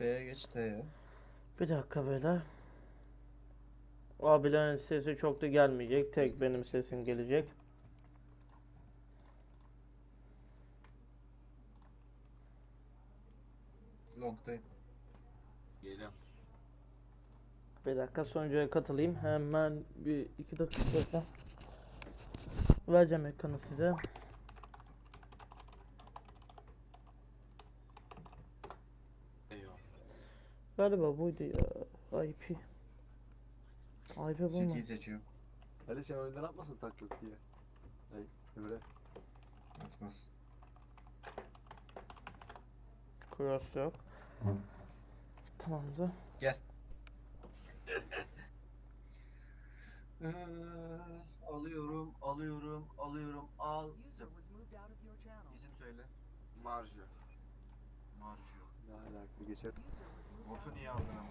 T'ye geç T'ye. Bir dakika böyle. Abilerin sesi çok da gelmeyecek. Tek benim sesim gelecek. Long'dayım. Geliyorum. Bir dakika sonuncuya katılayım. Hemen bir iki dakika vereceğim ekranı size. Galiba buydu ya. IP. IP bu mu? City'yi seçiyorum. Ali sen oyundan atmasın taklit diye. Hey Emre. Atmaz. Cross yok. Tamamdır. Ee, alıyorum, alıyorum, alıyorum. Al. User was moved out of your channel. İsim söyle. Marjı. Marjo. Ne alaka geçer. User was moved out Botu niye aldın ama?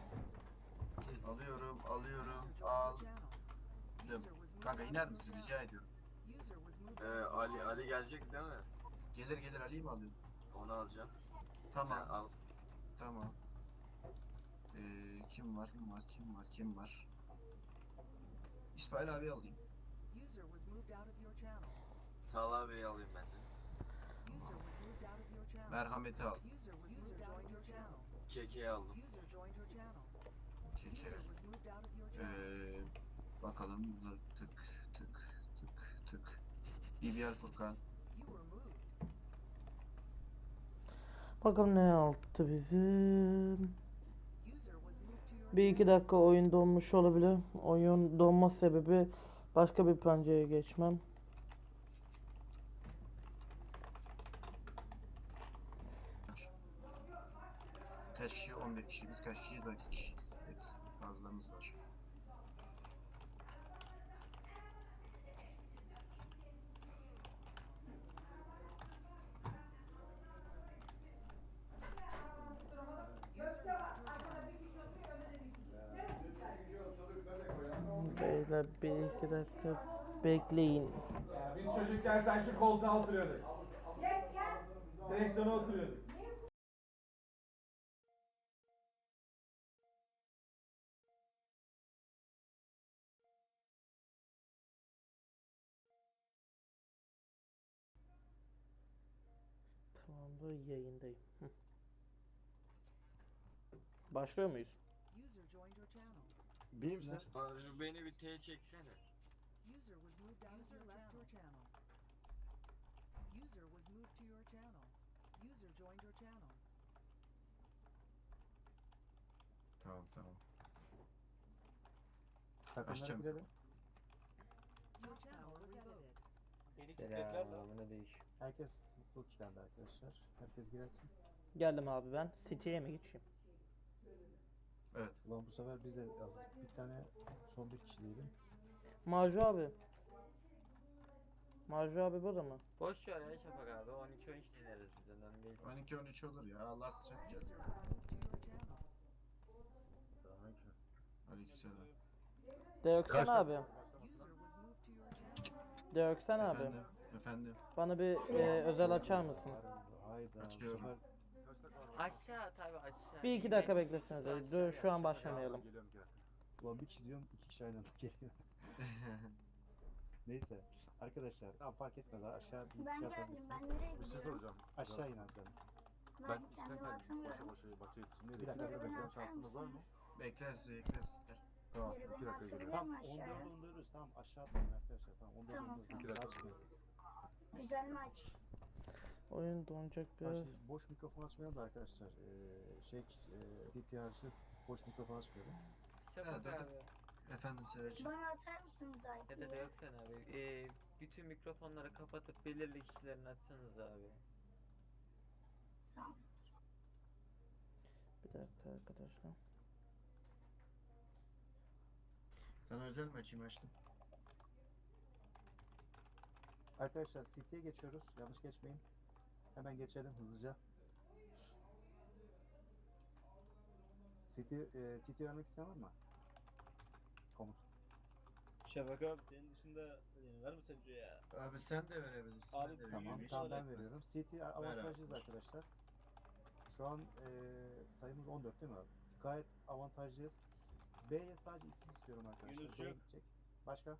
Alıyorum, alıyorum, aldım. Kanka iner misin rica ediyorum. Ee, Ali Ali gelecek değil mi? Gelir gelir Ali'yi mi alıyorsun? Onu alacağım. Tamam, Sen al. tamam. Ee, kim var, kim var, kim var, kim var? İsmail abi alayım. Talha Bey'i alayım ben de. Merhamet'i al. Keke'yi aldım. Keke. Ee, bakalım. Lı- Tık tık tık tık. BBL Furkan. Bakalım ne aldı bizim. Bir iki dakika oyun donmuş olabilir. Oyun donma sebebi başka bir pencereye geçmem. Kaç kişi? 11 kişi. Biz kaç kişiyiz? 12 kişiyiz. Eksik fazlamız var. Beyler bir iki dakika bekleyin. Biz çocukken sanki koltuğa oturuyorduk. Direksiyona oturuyorduk. Tamamdır yayındayım. Hı. Başlıyor muyuz? User joined your channel. Bimsler. Marjı beni bir T çeksene. User was moved out of your left your channel. User was moved to your channel. User joined your channel. Tamam tamam. Açacağım. Your channel was edited. Beni Selamına değiş. Herkes mutlu kitlendi arkadaşlar. Herkes girersin. Geldim abi ben. City'ye mi geçeyim? Evet. Ulan bu sefer biz de az bir tane son bir kişi diyelim. Marju abi. Marju abi burada mı? Boş ver ya Şafak abi 12 13 dinleriz biz önemli değil. 12-13 olur ya. Geldi. moved to your channel. Aleykümselam. Deöksen abi. Deöksen abi. Efendim. Efendim. Bana bir e, özel açar mısın? Açıyorum. Aşağı tabi aşağı. Bir iki dakika beklesenize. Dur şu an başlamayalım. Ulan bir kişi diyorum iki kişi aynı anda geliyor. Neyse. Arkadaşlar tamam fark etmez aşağı bir Ben şey geldim. yapabilirsiniz. Ben nereye Bir şey gidiyorum? soracağım. Aşağı in canım. Ben, Ben sen boşa atamıyorum. boşa bahçe yetişimine Bir dakika, Beni bekleme atar şansınız var mı? mısınız? Gel. Tamam, iki dakika atabilir geliyorum. Tamam mi 14 aşağıya? bulundururuz. Tamam aşağı atlayın arkadaşlar. Tamam 14 Tamam, bulundururuz. tamam. Daha çıkmıyor. Güzel maç. Oyun donacak biraz. siz boş mikrofon açmayalım da arkadaşlar. Ee, şey, e, DTR'sı boş mikrofon açmıyorum. Şafak Evet, abi. Efendim Seracığım. Bana atar mısınız Ya da IP'yi? Deoksan abi. Ee, bütün mikrofonları kapatıp belirli kişilerin açsanız abi. Tamam. Bir dakika arkadaşlar. Sana özel mi açayım açtım? Arkadaşlar City'ye geçiyoruz. Yanlış geçmeyin. Hemen geçelim hızlıca. City, e, TT vermek isteyen var mı? Komut. Şafak abi senin dışında yani var mı sence ya? Abi sen de verebilirsin. Abi, ben de Tamam, vereyim, tamam ben veriyorum. City avantajlıyız abi. arkadaşlar. Şu an eee sayımız 14 değil mi? Gayet avantajlıyız. B'ye sadece isim istiyorum arkadaşlar. Yunus yok. Başka?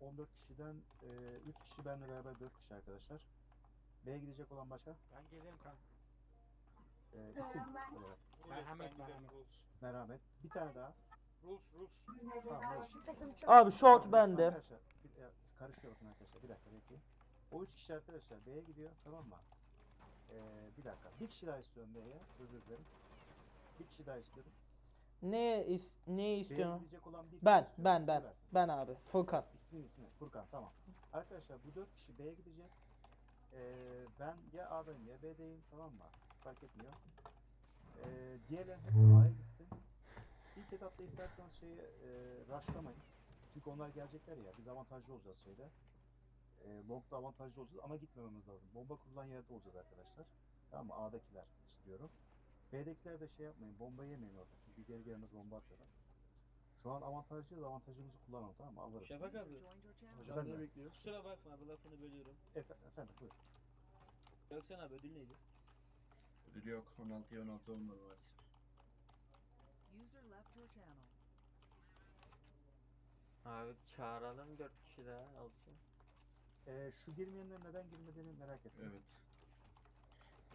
14 kişiden 3 kişi benimle beraber 4 kişi arkadaşlar. B'ye gidecek olan başka? Ben gelirim kanka. Eee isim Ben- olarak. Merhamet merhamet. Merhamet. Bir tane daha. Rules rules. Tamam. Çok Abi short bende. Arkadaşlar bir, karışıyor bakın arkadaşlar. Bir dakika bekleyin. O üç kişi arkadaşlar B'ye gidiyor tamam mı? Ee, bir dakika. Bir kişi daha istiyorum B'ye. Özür dilerim. Bir kişi daha istiyorum. Ne is ne gidecek olan bir kişi Ben istiyorum. ben ben ben abi Furkan. İsmin ismi. Furkan tamam. Arkadaşlar bu dört kişi B'ye gidecek. Ee, ben ya A'dayım ya B'deyim tamam mı? Fark etmiyor. Ee, diğerlerin hepsi A'ya gitsin. İlk etapta isterseniz şeyi e, rushlamayın. Çünkü onlar gelecekler ya. Biz avantajlı olacağız şeyde. E, long'da avantajlı olacağız ama gitmememiz lazım. Bomba kurulan yerde olacağız arkadaşlar. Tamam mı? A'dakiler istiyorum. B'dekiler de şey yapmayın. Bomba yemeyin orada. Çünkü geri gelmez bomba atıyorlar. Şu an avantajlıyız. Avantajımızı kullanalım tamam mı? Alırız. Şafak abi. Hocam ne bekliyor? Kusura bakma abi lafını bölüyorum. Efe- efendim buyur. Göksen abi ödül neydi? Ödül yok. 16'ya 16 olmadı maalesef. User left your channel. Abi çağıralım 4 kişi daha olsun. Ee, şu girmeyenler neden girmediğini merak ettim. Evet.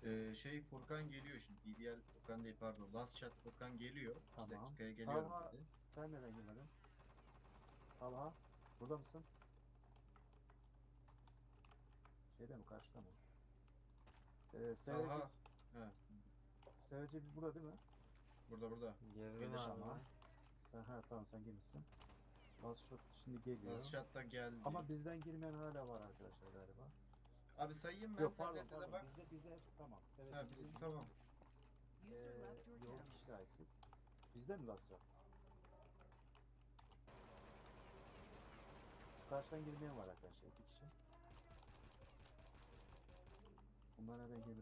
Ee, şey Furkan geliyor şimdi. BBL Furkan değil pardon. Last chat Furkan geliyor. Bir Tamam. dakikaya geliyorum Talha dedi. sen neden girmedin? Talha burada mısın? Şeyde mi karşıda mı? Ee, Seveci, Talha. Ha, Seveci burada değil mi? burada burada. Girdim Gelir abi. ama. Sen ha tamam sen girmişsin. Last shot şimdi geliyor. Last chat'ta geldi. Ama bizden girmeyen hala var arkadaşlar galiba. Abi sayayım ben Yok sen pardon pardon bak. bizde bizde hepsi tamam. Seveci Ha bizim tamam. User Ee, left your yok channel. kişi daha eksik. Bizde mi shot? Şu karşıdan girmeyen var arkadaşlar iki kişi. Bunlar neden girdi.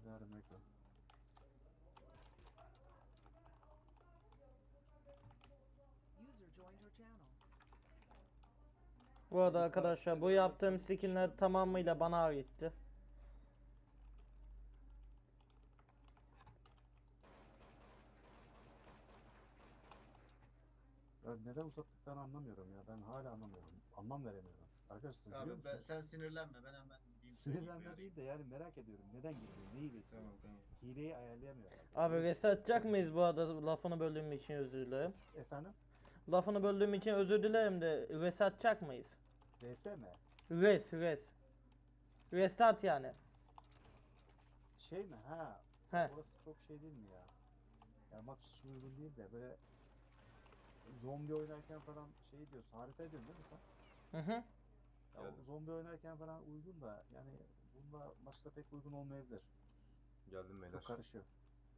User joined your channel. Bu arada arkadaşlar bu yaptığım skinler tamamıyla bana aitti. Ya neden uzattıklarını anlamıyorum ya. Ben hala anlamıyorum. Anlam veremiyorum. Arkadaşlar Abi ben, sen sinirlenme ben hemen diyeyim Sinirlenme değil de yani merak ediyorum. Neden girdi? Neyi bekliyor? Tamam tamam. Hileyi ayarlayamıyorlar. Abi reset atacak mıyız bu arada lafını böldüğüm için özür dilerim. Efendim? Lafını böldüğüm için özür dilerim de reset atacak mıyız? VS mi? Res res. Restart yani. Şey mi? Ha. He. Orası çok şey değil mi ya? Ya maç için uygun değil de böyle zombi oynarken falan şey diyorsun. Harita ediyorsun değil mi sen? Hı hı. Ya o zombi oynarken falan uygun da yani bunda maçta pek uygun olmayabilir. Geldim beyler. Çok karışıyor.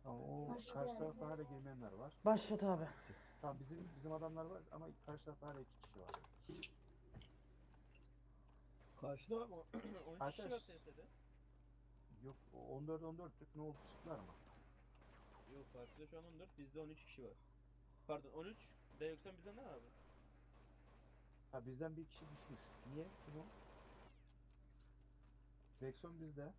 Tamam o Hoş karşı geldin. tarafta hala girmeyenler var. Başlat abi. Tamam bizim bizim adamlar var ama karşı tarafta hala iki kişi var. Karşıda bak o 13 kişi var Arkadaş- TS'de. Yok o 14 14'lük ne oldu çıktılar mı? Yok karşıda şu an 14 bizde 13 kişi var. Pardon 13 de yoksa bizde ne abi? Ha bizden bir kişi düşmüş. Niye? Kim o? Vexon bizde.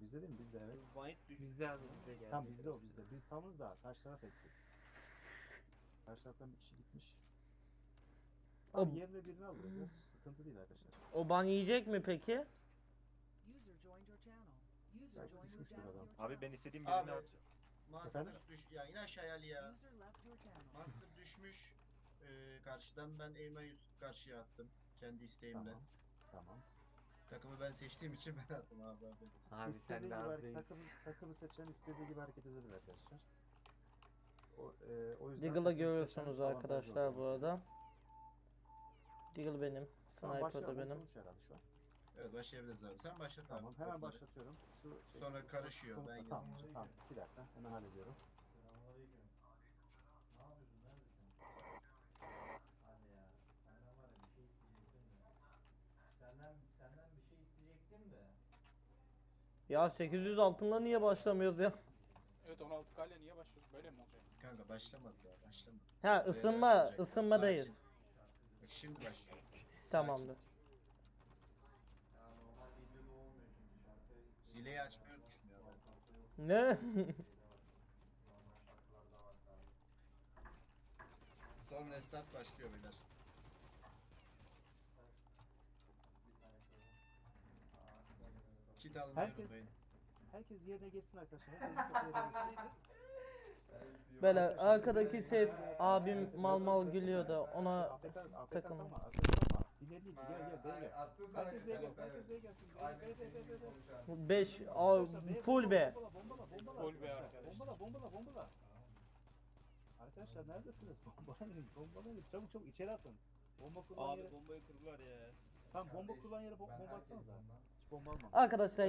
Bizde değil mi? Bizde evet. White düş. Bizde abi bizde geldi. Tamam bizde o bizde. Biz tamız da karşı taraf eksik. Karşı taraftan bir kişi gitmiş. O- Tamam yerine birini alırız ya. Sıkıntı değil arkadaşlar. O ban yiyecek mi peki? User joined your channel. User Belki joined your düşmüştür channel. adam. Abi ben istediğim birini Abi. alacağım. Master Efendim? düş ya in aşağıya Ali ya. Master düşmüş. Ee, karşıdan ben Eymen Yusuf karşıya attım. Kendi isteğimle. Tamam. Tamam. Takımı ben seçtiğim için ben attım abi. Abi sen de değilsin. takımı, seçen istediği gibi hareket edebilir arkadaşlar. O, e, o yüzden Diggle'ı görüyorsunuz arkadaşlar bu arada. Diggle benim. Tamam, Sniper da başlayalım. benim. Herhalde şu an. Evet başlayabiliriz abi. Sen başlat Tamam abi. hemen kodları. başlatıyorum. Şu şey- Sonra karışıyor, ben tamam, yazınca. Tamam bir dakika hemen hallediyorum. Ya 800 altınla niye başlamıyoruz ya? Evet 16 kale niye başlıyoruz? Böyle mi olacak? Kanka başlamadı daha başlamadı. Ha ısınma başlayacak. ısınmadayız. Sakin. Bak şimdi başlıyor. Tamamdır. Hileyi açmayı ben. Ne? Son restart başlıyor beyler. Kit almayı Herkes- unutmayın. Herkes yerine geçsin arkadaşlar. Herkes kapıya geçsin. Böyle arkadaki ses abim mal mal gülüyor da ona takılma. Afk İleri gel gel B'ye gel. Attım sana Herkes B'ye geçen gelsin, herkes B'ye gelsin. B'ye, B'ye, B'ye, B'ye, B'ye, B'ye. 5 Arkadaşlar, B'ye full be. Bombala, bombala, bombala. Full be arkadaşlar. Bombala, bombala, bombala. Arkadaşlar neredesiniz? Bombalayın, bombalayın. Çabuk çabuk içeri atın. Bomba kullan Abi yere. bombayı kurdular ya. Tamam bomba kullan yere bo bomba atsanıza. Hiç bomba almam. Arkadaşlar